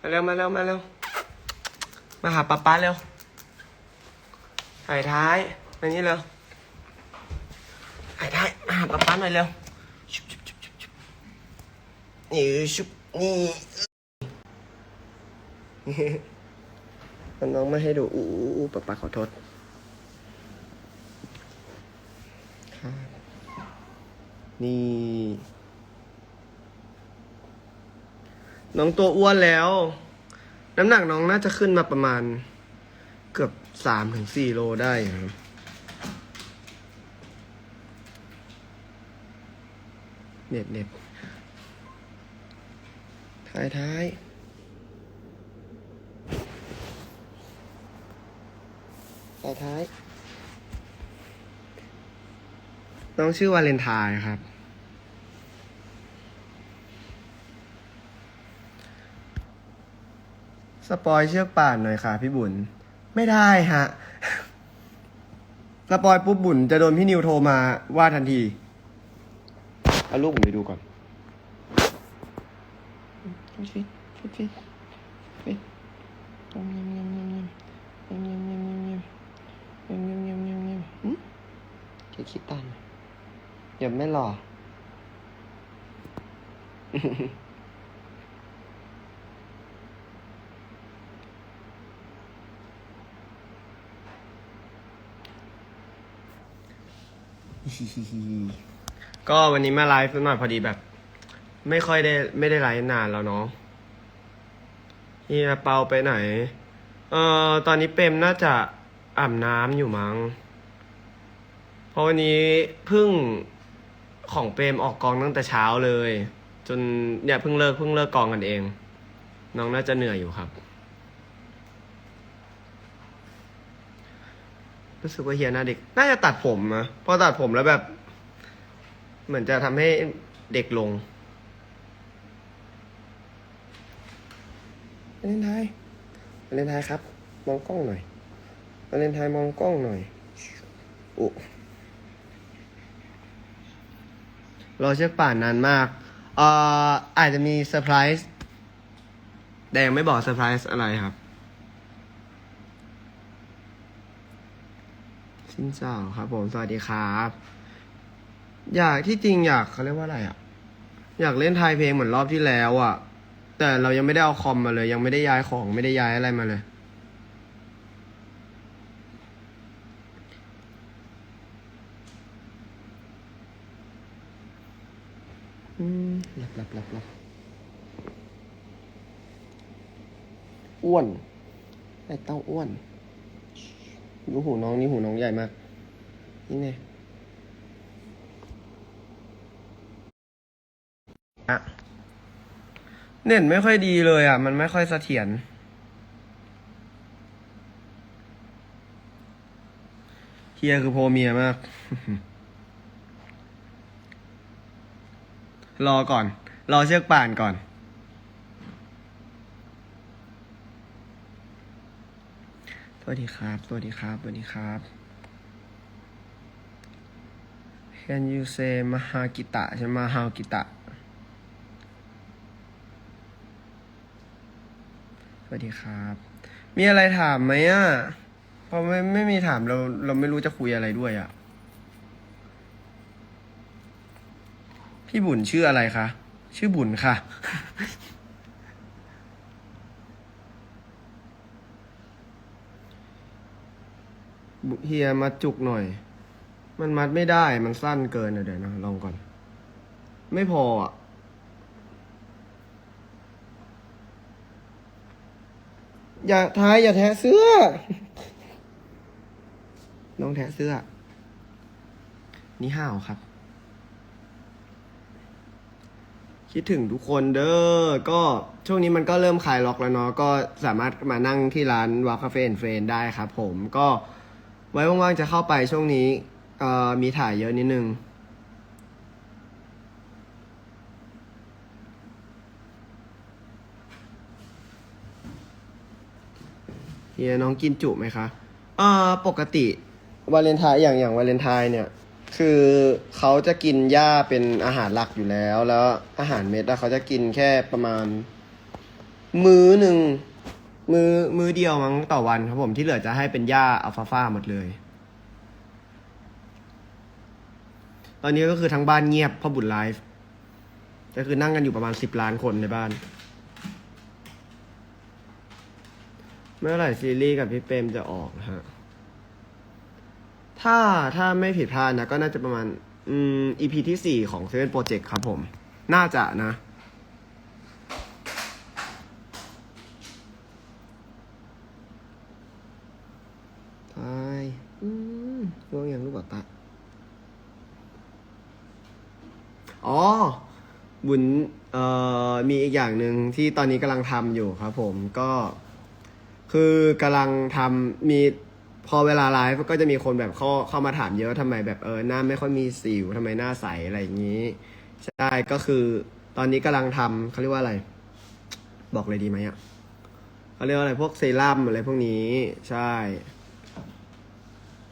มาเร็วมาเร็วมาเร็วมาหาป๊าป๊าเร็วถ่ายท้ายมานี่เร็วถ่ายท้ายมาหาป๊าป๊าหน่อยเร็วชุบชุบชุบชุบชุบนี่ชุบนี่น้องไม่ให้ดูอู้อู้ป๊าป๊าขอโทษนี่ น้องตัวอ้วนแล้ว น้ำหนักน้องน่าจะขึ้นมาประมาณ เกือบสามถึงสี่โลได้ครับเน็ตเน็ตท้ายท้ายท้ายท้าย น้องชื่อวาเลนไทน์ครับ สปอยเชือกป่านหน่อยค่ะ พี่บุญ ไม่ได้ฮะ สปอยปุ๊บบุญจะโดนพี่นิวโทรมาว่าทันที เอาลูกผมไปดูก่อนดูสิดูฟิดูจะคิดตันอย่าไม่หล่อ ก็วันนี้มาไลฟ์สักหน่อยพอดีแบบ ไม่ค่อยได้ไม่ได้ไลฟ์นานแล้วเนาะเฮียเปาไปไหน เอ่อตอนนี้เปรมน่าจะอาบน้ำอยู่มั้ง เพราะวันนี้พิ่งของเปรมออกกองตั้งแต่เช้าเลย จนเนี่ยเพิ่งเลิกเพิ่งเลิกกองกันเอง น้องน่าจะเหนื่อยอยู่ครับ รู้สึกว่าเฮียหน้าเด็ก น่าจะตัดผมนะเพราะตัดผมแล้วแบบ เหมือนจะทำให้เด็กลงวาเลนไทน์วาเลนไทน์ครับ มองกล้องหน่อยวาเลนไทน์มองกล้องหน่อยอุรอเชือกป่านนานมากเอ่ออาจจะมีเซอร์ไพรส์แต่ยังไม่บอกเซอร์ไพรส์อะไรครับ สินเจ้าครับ ผมสวัสดีครับ อยากที่จริงอยากเขาเรียกว่าอะไรอะ อยากเล่นไทยเพลงเหมือนรอบที่แล้วอะ แต่เรายังไม่ได้เอาคอมมาเลย ยังไม่ได้ย้ายของไม่ได้ย้ายอะไรมาเลยอืมหลับหลับหลับหลับอ้วนไอ้เต้าอ้วน ดูหูน้องนี่หูน้องใหญ่มาก นี่ไงอะเน็ตไม่ค่อยดีเลยอะ มันไม่ค่อยเสถียรเฮียคือโพเมียมาก รอก่อน รอเชือกป่านก่อน ส วัสดีครับ สวัสดีครับ สวัสดีครับ Can you say มหากิตะใช่ไหมมหากิตะ สวัสดีครับ มีอะไรถามไหมอะเพราะไม่ไม่มีถามเราเราไม่รู้จะคุยอะไรด้วยอะ พี่บุญชื่ออะไรคะ ชื่อบุญค่ะ เฮียมัดจุกหน่อย มันมัดไม่ได้มันสั้นเกินเดี๋ยวนะลองก่อน ไม่พออะอย่าท้ายอย่าแทะเสื้อ น้องแทะเสื้อ นี่ห้าวครับ คิดถึงทุกคนเด้อ ก็ช่วงนี้มันก็เริ่มคลายล็อกแล้วเนาะ ก็สามารถมานั่งที่ร้านวาคาเฟ่เฟรนได้ครับผม ก็ ไว้ว่างๆจะเข้าไปช่วงนี้เอ่อมีถ่ายเยอะนิดนึง เฮียน้องกินจุไหมคะเอ่อปกติวาเลนไทน์อย่างอย่างวาเลนไทน์เนี่ย คือเขาจะกินหญ้าเป็นอาหารหลักอยู่แล้ว แล้วอาหารเม็ดอะเขาจะกินแค่ประมาณ มื้อหนึ่ง มือมือเดียวมั้งต่อวันครับผมที่เหลือจะให้เป็นหญ้าอัลฟาฟาหมดเลย ตอนนี้ก็คือทั้งบ้านเงียบเพราะบุญไลฟ์ก็คือนั่งกันอยู่ประมาณสิบล้านคนในบ้าน เมื่อไหร่ซีรีส์กับพี่เปรมจะออกนะฮะถ้าถ้าไม่ผิดพลาดนะ ก็น่าจะประมาณ อืม EP ที่สี่ของเซเว่นโปรเจกต์ครับผม น่าจะนะ ตาย อืมร่วงยังลูกบอตาอ๋อ บุญเอ่อมีอีกอย่างหนึ่งที่ตอนนี้กำลังทำอยู่ครับผมก็ คือกำลังทำมีพอเวลาไลฟ์ก็จะมีคนแบบเข้าเข้ามาถามเยอะทำไมแบบเออหน้าไม่ค่อยมีสิวทำไมหน้าใสอะไรอย่างนี้ ใช่ก็คือตอนนี้กำลังทำเขาเรียกว่าอะไร บอกเลยดีไหมอะเขาเรียกว่าอะไรพวกเซรั่มอะไรพวกนี้ใช่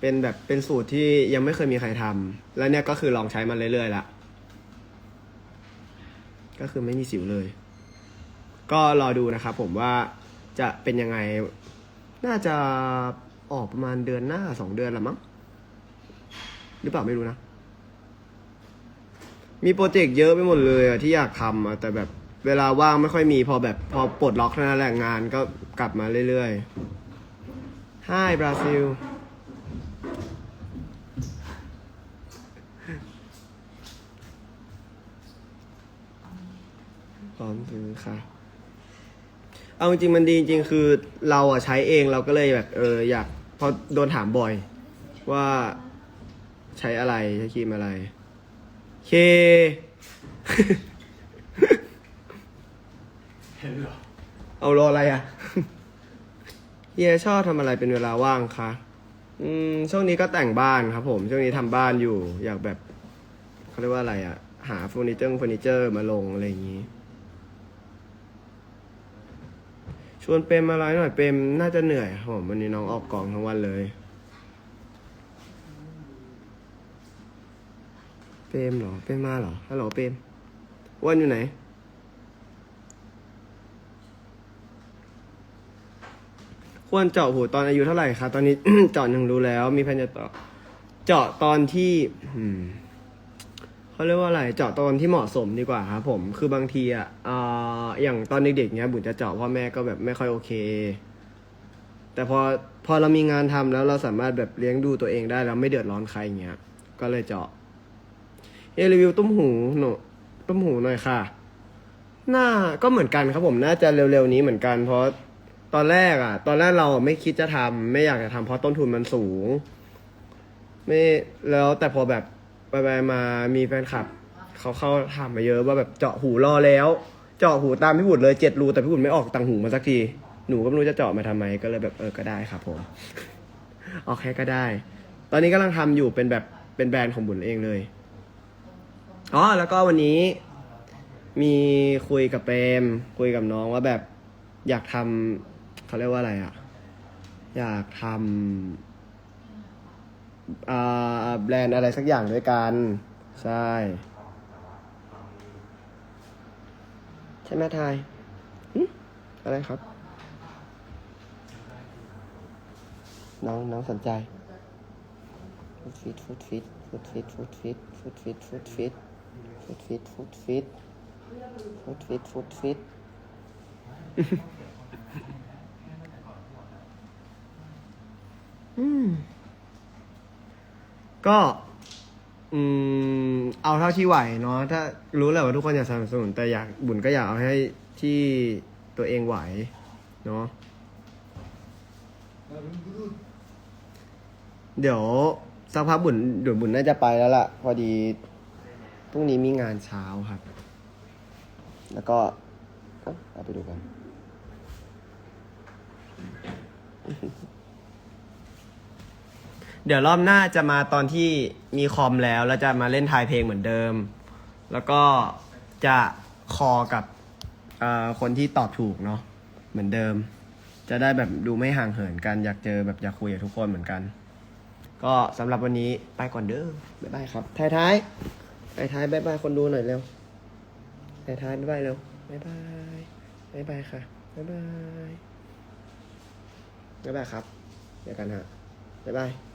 เป็นแบบเป็นสูตรที่ยังไม่เคยมีใครทำแล้วเนี่ยก็คือลองใช้มันเรื่อยๆละก็คือไม่มีสิวเลย ก็รอดูนะครับผมว่าจะเป็นยังไง น่าจะออกประมาณเดือนหน้าสองเดือนละมั้งหรือเปล่าไม่รู้นะ มีโปรเจกต์เยอะไปหมดเลยอะที่อยากทำอะแต่แบบเวลาว่างไม่ค่อยมีพอแบบพอปลดล็อกเท่านั้นแหละงานก็กลับมาเรื่อยๆ Hi บราซิล พร้อมซื้อค่ะ เอาจริงๆมันดีจริงๆคือเราอะใช้เองเราก็เลยแบบเอออยากเพราะโดนถามบ่อย ว่า ใช้อะไรใช้ครีมอะไร เค เห็นเหรอ เอารออะไรอะเฮียชอบทำอะไรเป็นเวลาว่างคะ อืมช่วงนี้ก็แต่งบ้านครับ ผม ช่วงนี้ทำบ้านอยู่ อยากแบบเขาเรียกว่าอะไรอะหาเฟอร์นิเจอร์เฟอร์นิเจอร์มาลงอะไรอย่างนี้ ชวนเปรมมาไลฟ์หน่อยเปรมน่าจะเหนื่อยครับผมวันนี้น้องออกกองทั้งวันเลย เปรมเหรอเปรมมาเหรอฮัลโหลเปรมอ้วันอยู่ไหน ควรเจาะหูตอนอายุเท่าไหร่คะตอนนี้ เจาะหนึ่งรู้แล้ว มีแพนจะเจาะเจาะตอนที่อืมเขาเรียกว่าอะไร เจาะตอนที่เหมาะสมดีกว่าครับผม คือบางทีอะอ่าอย่างตอนเด็กๆเนี้ยบุญจะเจาะพ่อแม่ก็แบบไม่ค่อยโอเค แต่พอพอเรามีงานทำแล้วเราสามารถแบบเลี้ยงดูตัวเองได้แล้วไม่เดือดร้อนใครอย่างเงี้ย ก็เลยเจาะ เอะรีวิวตุ้มหูหนูตุ้มหูหน่อยค่ะน่าก็เหมือนกันครับผม น่าจะเร็วๆนี้เหมือนกันเพราะ ตอนแรกอะ ตอนแรกเราไม่คิดจะทำไม่อยากจะทำเพราะต้นทุนมันสูง ไม่แล้วแต่พอแบบไปไปมามีแฟนคลับเขาเข้าถามมาเยอะว่าแบบเจาะหูรอแล้ว เจาะหูตามพี่บุตรเลยเจ็ดรูแต่พี่บุตรไม่ออกตังหูมาสักทีหนูก็ไม่รู้จะเจาะมาทำไมก็เลยแบบเออก็ได้ครับผมโอเคก็ได้ ตอนนี้กำลังทำอยู่เป็นแบบเป็นแบรนด์ของบุญเองเลยอ๋อแล้วก็วันนี้ มีคุยกับเปรมคุยกับน้องว่าแบบอยากทำ เขาเรียกว่าอะไรอะอยากทำอ่าแบรนด์อะไรสักอย่างด้วยกัน ใช่ ใช่ไหมทายอะไรครับ น้องน้องสนใจฟุตฟิตฟุตฟิตฟุตฟิตฟุตฟิตฟุตฟิตฟุตฟิตฟุตฟิตฟุตฟิตฟุตฟิตฟุตฟิต อืม ก็ อืม เอาเท่าที่ไหวเนาะ ถ้ารู้แหละว่าทุกคนอยากสนับสนุน แต่อยากบุญก็อยากเอาให้ที่ตัวเองไหว เนาะ เดี๋ยวสักพักบุญเดี๋ยวบุญน่าจะไปแล้วล่ะ พอดีพรุ่งนี้มีงานเช้าครับ แล้วก็เอ้าเอาไปดูกัน เดี๋ยวรอบหน้าจะมาตอนที่มีคอมแล้ว แล้วจะมาเล่นทายเพลงเหมือนเดิม แล้วก็จะคอกับเอ่อคนที่ตอบถูกเนาะเหมือนเดิม จะได้แบบดูไม่ห่างเหินกันอยากเจอแบบอยากคุยกับทุกคนเหมือนกัน ก็สำหรับวันนี้ไปก่อนเด้อบ๊ายบายครับท้ายท้ายท้ายท้ายบ๊ายบายคนดูหน่อยเร็วท้ายท้ายบ๊ายบายเร็วบ๊ายบายบ๊ายบายค่ะบ๊ายบายบ๊ายบายครับเดี๋ยวกันฮะบ๊ายบาย